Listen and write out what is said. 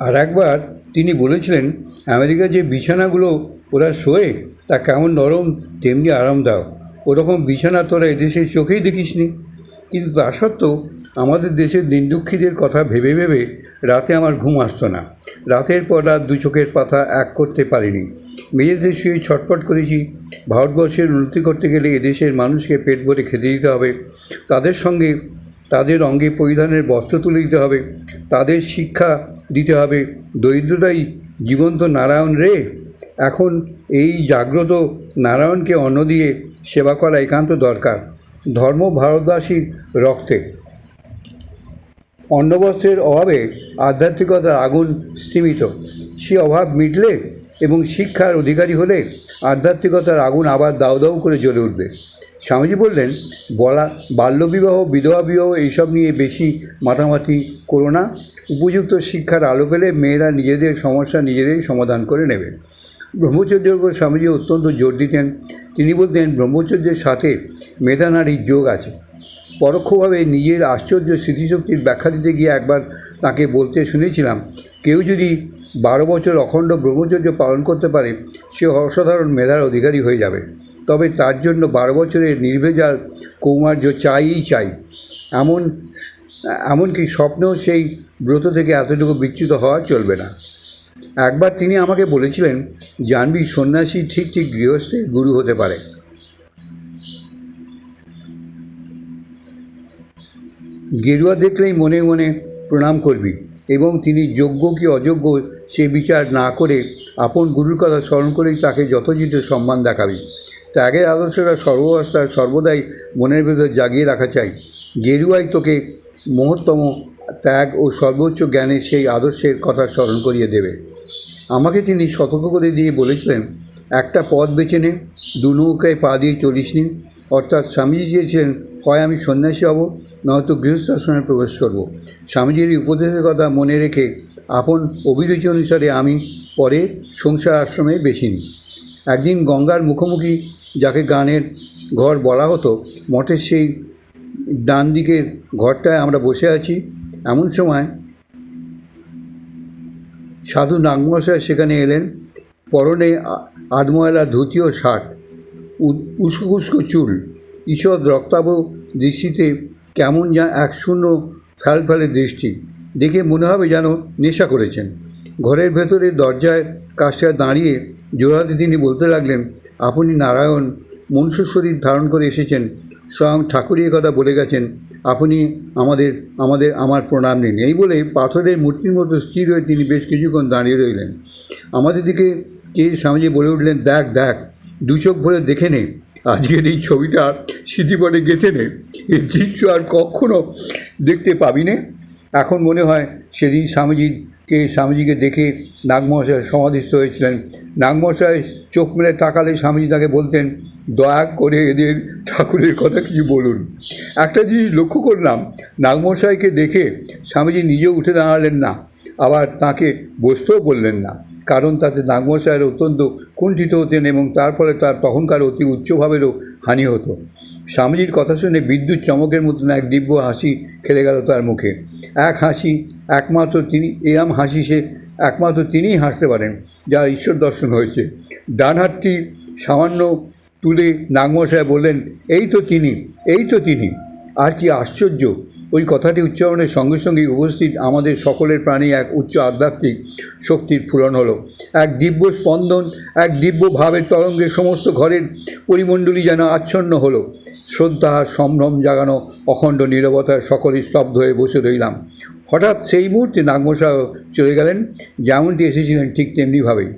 আর একবার তিনি বলেছিলেন আমেরিকার যে বিছানাগুলো ওরা শোয়ে, তা কেমন নরম, তেমনি আরামদায়ক। ওরকম বিছানা তোরা এদেশের চোখেই দেখিসনি। কিন্তু তা সত্ত্বেও আমাদের দেশের দিনদুঃখীদের কথা ভেবে ভেবে রাতে আমার ঘুম আসতো না। রাতের পর রাত দু চোখের পাতা এক করতে পারিনি। মেয়েদের শুয়ে ছটপট করেছি। ভারতবর্ষের উন্নতি করতে গেলে এদেশের মানুষকে পেট ভরে খেতে দিতে হবে। তাদের সঙ্গে তাদের অঙ্গে পরিধানের বস্ত্র তুলে দিতে হবে। তাদের শিক্ষা দিতে হবে। দরিদ্ররাই জীবন্ত নারায়ণ রে। এখন এই জাগ্রত নারায়ণকে অন্ন দিয়ে সেবা করা একান্ত দরকার। ধর্ম ভারতবাসীর রক্তে। অন্নবস্ত্রের অভাবে আধ্যাত্মিকতার আগুন স্তিমিত। সে অভাব মিটলে এবং শিক্ষার অধিকারী হলে আধ্যাত্মিকতার আগুন আবার দাউ দাউ করে জ্বলে উঠবে। স্বামীজি বললেন, বলা, বাল্যবিবাহ বিধবা বিবাহ এইসব নিয়ে বেশি মাথামাতি করো না। উপযুক্ত শিক্ষার আলো পেলে মেয়েরা নিজেদের সমস্যা নিজেরাই সমাধান করে নেবে। ব্রহ্মচর্যের উপর স্বামীজি অত্যন্ত জোর দিতেন। তিনি বলতেন, ব্রহ্মচর্যের সাথে মেধা নারীর যোগ আছে। পরোক্ষভাবে নিজের আশ্চর্য স্মৃতিশক্তির ব্যাখ্যা দিতে গিয়ে একবার তাকে বলতে শুনেছিলাম, কেউ যদি বারো বছর অখণ্ড ব্রহ্মচর্য পালন করতে পারে, সে অসাধারণ মেধার অধিকারী হয়ে যাবে। তবে তার জন্য বারো বছরের নির্ভেজাল কৌমার্য চাইই চাই। এমন, এমনকি স্বপ্নেও সেই ব্রত থেকে এতটুকু বিচ্যুত হওয়া চলবে না। একবার তিনি আমাকে বলেছিলেন, জানবি সন্ন্যাসী ঠিক ঠিক গৃহস্থের গুরু হতে পারে। গেরুয়া দেখলেই মনে মনে প্রণাম করবি এবং তিনি যোগ্য কি অযোগ্য সে বিচার না করে আপন গুরুর কথা স্মরণ করেই তাকে যথোচিত সম্মান দেখাবি। ত্যাগের আদর্শটা সর্বাবস্থায় সর্বদাই মনের ভেতর জাগিয়ে রাখা চাই। গেরুয়াই তোকে মহত্তম ত্যাগ ও সর্বোচ্চ জ্ঞানের সেই আদর্শের কথা স্মরণ করিয়ে দেবে। আমাকে তিনি সতর্ক করে দিয়ে বলেছিলেন, একটা পথ বেছে নে, দু নৌকায় পা দিয়ে চলিস নি। অর্থাৎ স্বামীজি চেয়েছিলেন, হয় আমি সন্ন্যাসী হব, নয়তো গৃহস্থ আশ্রমে প্রবেশ করব। স্বামীজির উপদেশের কথা মনে রেখে আপন অভিরুচি অনুসারে আমি পরে সংসার আশ্রমে বেছে নিই একদিন গঙ্গার মুখোমুখি যাকে গানের ঘর বলা হতো, মঠের সেই ডান দিকের ঘরটায় আমরা বসে আছি। এমন সময় সাধু নাগমশাই সেখানে এলেন। পরনে আ- আধময়লা ধুতি ও শার্ট, উ- উস্কো উস্কো চুল। ঈষৎ রক্তাভ দৃষ্টিতে কেমন যা এক শূন্য ফ্যাল ফ্যালে দৃষ্টি। দেখে মনে হবে যেন নেশা করেছেন। ঘরের ভেতরে দরজায় কাজটায় দাঁড়িয়ে জোড়াতে তিনি বলতে লাগলেন, আপনি নারায়ণ, মনুষ্য শরীর ধারণ করে এসেছেন। স্বয়ং ঠাকুরই কথা বলে গেছেন। আপনি আমাদের আমাদের, আমার প্রণাম নিন। এই বলে পাথরের মূর্তির মতো স্থির হয়ে তিনি বেশ কিছুক্ষণ দাঁড়িয়ে রইলেন। আমাদের দিকে কে স্বামীজি বলে উঠলেন, দেখ দেখ, দু চোখ ভরে দেখে নে। আজকের এই ছবিটা স্মৃতিপটে গেঁথে নে। এই দৃশ্য আর কখনো দেখতে পাবি নে। এখন মনে হয় সেদিন স্বামীজিকে স্বামীজিকে দেখে নাগমহাশয় সমাধিস্থ হয়েছিলেন। নাগমহাশয় চোখ মেলে তাকালে স্বামীজি তাকে বলতেন, দয়া করে এদের ঠাকুরের কথা কিছু বলুন। একটা জিনিস লক্ষ্য করলাম নাগমশাইকে দেখে স্বামীজি নিজে উঠে দাঁড়ালেন না, আবার তাকে বসতেও বললেন না। কারণ তাতে নাগমশাইয়ের অত্যন্ত কুণ্ঠিত হতেন এবং তার ফলে তার তখনকার অতি উচ্চভাবেরও হানি হতো। স্বামীজির কথা শুনে বিদ্যুৎ চমকের মতন এক দিব্য হাসি খেলে গেল তার মুখে। এক হাসি, একমাত্র তিনি, এরম হাসি সে, একমাত্র তিনিই হাসতে পারেন যার ঈশ্বর দর্শন হয়েছে। ডান হাতটি সামান্য তুলে নাগমশাই বললেন, এই তো তিনি, এই তো তিনি, আর কি আশ্চর্য ওই কথাটি উচ্চারণের সঙ্গে সঙ্গে উপস্থিত আমাদের সকলের প্রাণী এক উচ্চ আধ্যাত্মিক শক্তির ফুরন হলো। এক দিব্য স্পন্দন, এক দিব্য ভাবের তরঙ্গে সমস্ত ঘরের পরিমণ্ডলী যেন আচ্ছন্ন হলো। শ্রদ্ধা, সম্ভ্রম জাগানো, অখণ্ড নীরবতায় সকলেই স্তব্ধ হয়ে বসে রইলাম। হঠাৎ সেই মুহূর্তে নাগমশাই চলে গেলেন, যেমনটি এসেছিলেন ঠিক তেমনিভাবেই।